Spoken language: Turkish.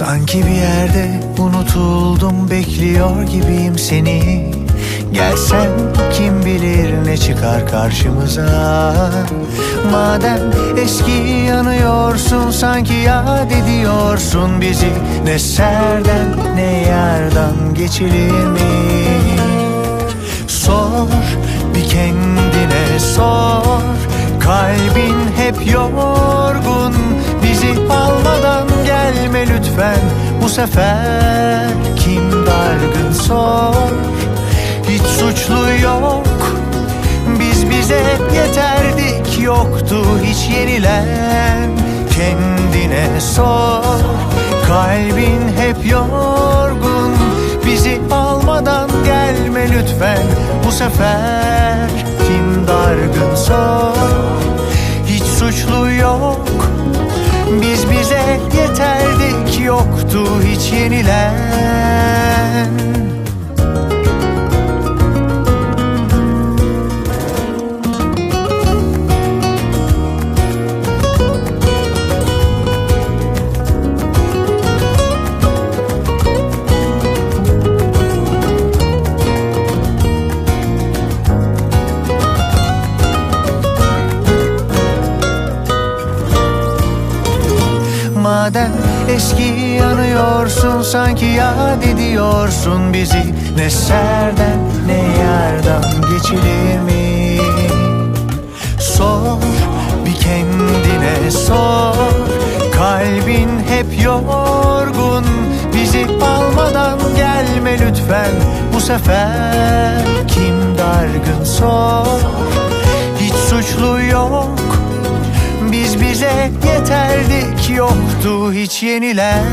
Belki bir yerde unutuldum bekliyor gibiyim seni. Gelsen kim bilir ne çıkar karşımıza. Madem eski yanıyorsun sanki yad ediyorsun bizi. Ne serden ne yardan geçilir mi? Sor bir kendine sor. Kalbin hep yorgun Bu sefer kim dargın sor? Hiç suçlu yok. Biz bize yeterdik. Yoktu hiç yenilen. Kendine sor. Kalbin hep yorgun. Bizi almadan gelme lütfen. Bu sefer kim dargın sor? Hiç suçlu Yoktu hiç yenilen. Madem eski yanıyorsun sanki yad ediyorsun bizi. Ne serden ne yardan geçilir mi? Sor bir kendine sor. Kalbin hep yorgun. Bizi almadan gelme lütfen. Bu sefer kim dargın bize yeterdik yoktu hiç yenilen